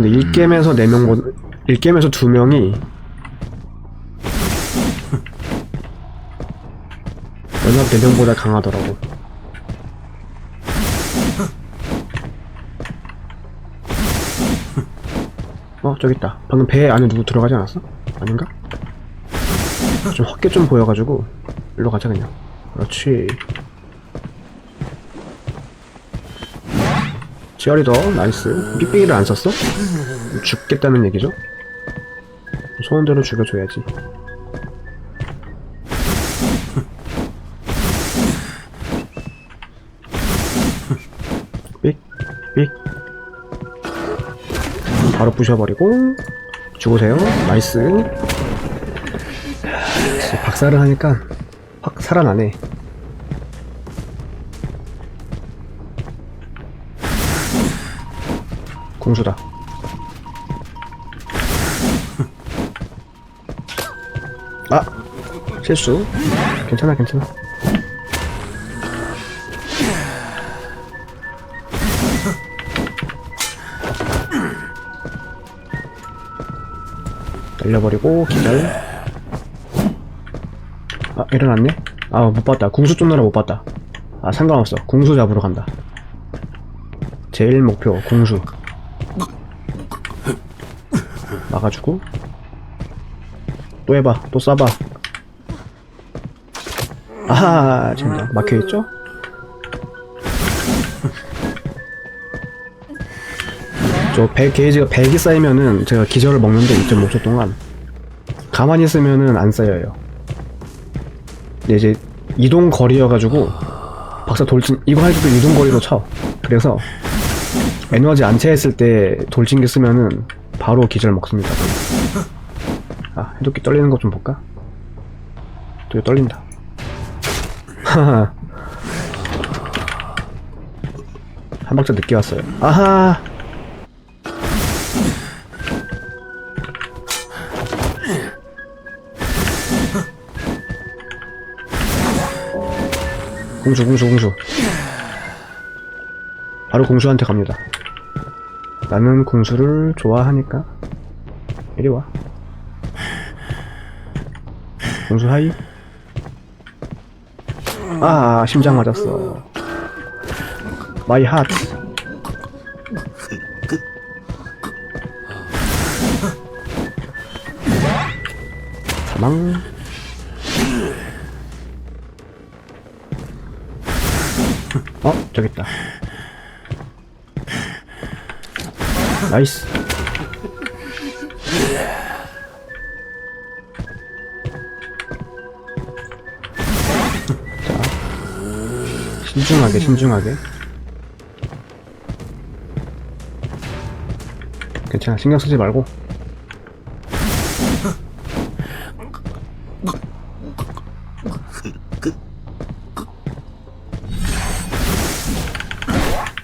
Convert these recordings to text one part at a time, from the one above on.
근데 1게임에서 4명, 1게임에서 2명이 연합 4명보다 강하더라고. 어, 저기 있다. 방금 배 안에 누구 들어가지 않았어? 아닌가? 좀 헛게 좀 보여가지고, 일로 가자, 그냥. 그렇지. 치어리더, 나이스. 삑삑이를 안 썼어? 죽겠다는 얘기죠? 소원대로 죽여줘야지. 삑, 삑. 바로 부셔버리고, 죽으세요. 나이스. 진짜 박살을 하니까 확 살아나네. 공수다. 아! 실수. 괜찮아, 괜찮아. 날려버리고, 기절. 아, 일어났네? 아, 못 봤다. 궁수 쫓느라 못 봤다. 아, 상관없어. 궁수 잡으러 간다. 제일 목표, 궁수. 막아주고. 또 해봐. 또 쏴봐. 아하 젠장 막혀있죠? 저 배, 게이지가 100이 쌓이면은 제가 기절을 먹는데 2.5초 동안 가만히 있으면은 안 쌓여요. 이제 이동 거리여가지고 박사 돌진 이거 할 때도 이동 거리로 쳐. 그래서 에너지 안 채했을 때 돌진기 쓰면은 바로 기절 먹습니다. 아, 해독기 떨리는 것 좀 볼까? 또 떨린다. 한 박자 늦게 왔어요. 아하! 공수, 공수, 공수. 바로 공수한테 갑니다. 나는 궁수를 좋아하니까. 이리 와. 궁수 하이. 아 심장 맞았어. 마이 하트. 사망. 어 저기 있다 나이스. 자 신중하게 신중하게. 괜찮아 신경 쓰지 말고.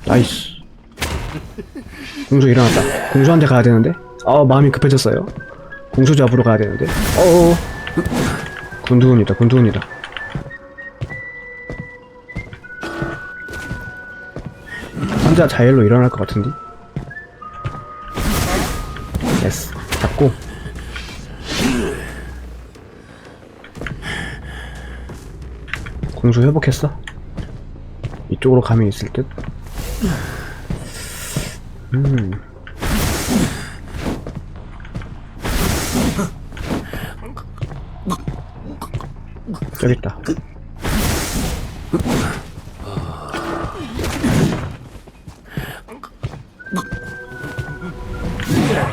나이스 공수 일어났다. 공수한테 가야 되는데? 아 마음이 급해졌어요. 공수 잡으러 가야 되는데. 어어. 군두운이다, 군두운이다. 혼자 자일로 일어날 것 같은데? 예스. 잡고. 공수 회복했어? 이쪽으로 가면 있을 듯? 음. 저기 있다.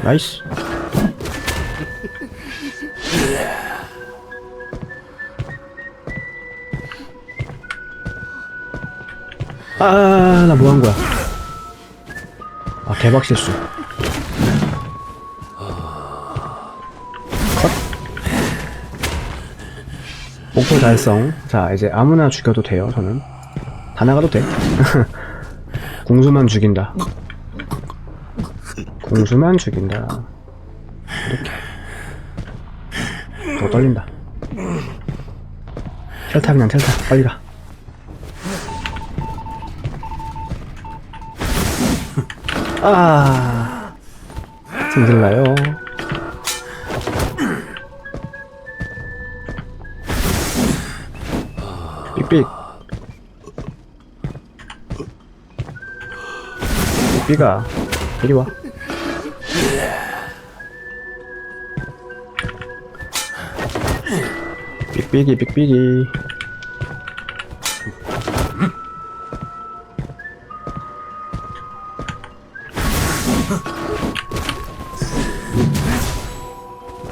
나이스. 아, 나 뭐 한 거야? 아, 대박 실수. 컷. 목표 달성. 자, 이제 아무나 죽여도 돼요, 저는. 다 나가도 돼. 공수만 죽인다. 공수만 죽인다. 이렇게. 더 떨린다. 텔타 그냥 텔타. 빨리 가. 아. 힘들나요? 삑삑 삑삑아 이리 와 삑삑이 삑삑이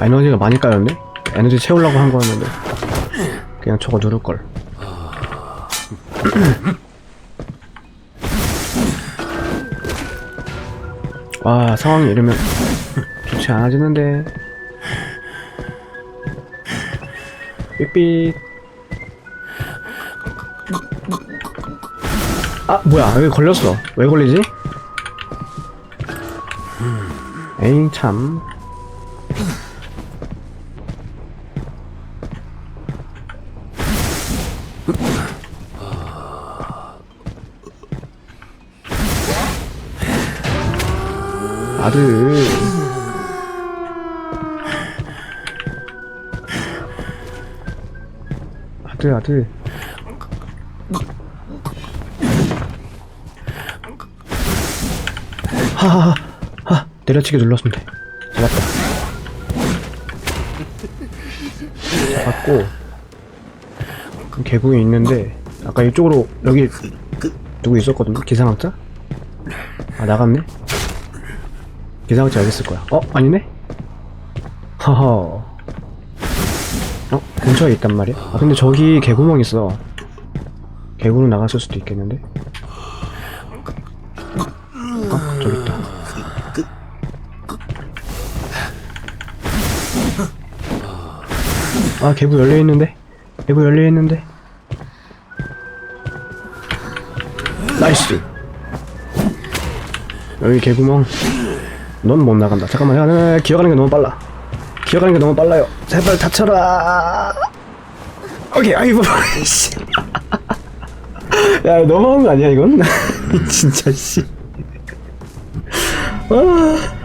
에너지가 많이 까였네? 에너지 채우려고 한 거였는데. 그냥 저거 누를걸. 와 상황이 이러면 좋지 않아지는데. 삑삑. 아 뭐야 여기 걸렸어? 왜 걸리지? 에잉 참 아들. 아들 아들. 하하하 하. 내려치기 눌렀으면 돼. 잡았다. 잡았고 그 개구이 있는데 아까 이쪽으로 여기 누구 있었거든요? 기상학자? 아 나갔네? 기상학자 여기 있을 거야. 어 아니네? 하하 어 근처에 있단 말이야? 아 근데 저기 개구멍 있어. 개구로 나갔을 수도 있겠는데? 어 저기 있다. 아 개구 열려 있는데? 개구 열려 있는데 여기 개구멍. 넌 못 나간다. 잠깐만 야, 야, 야, 기어가는 게 너무 빨라. 기어가는 게 너무 빨라요. 제발 다쳐라. 오케이 아이고 씨. 야 너무한 거 아니야 이건? 진짜 씨. 아.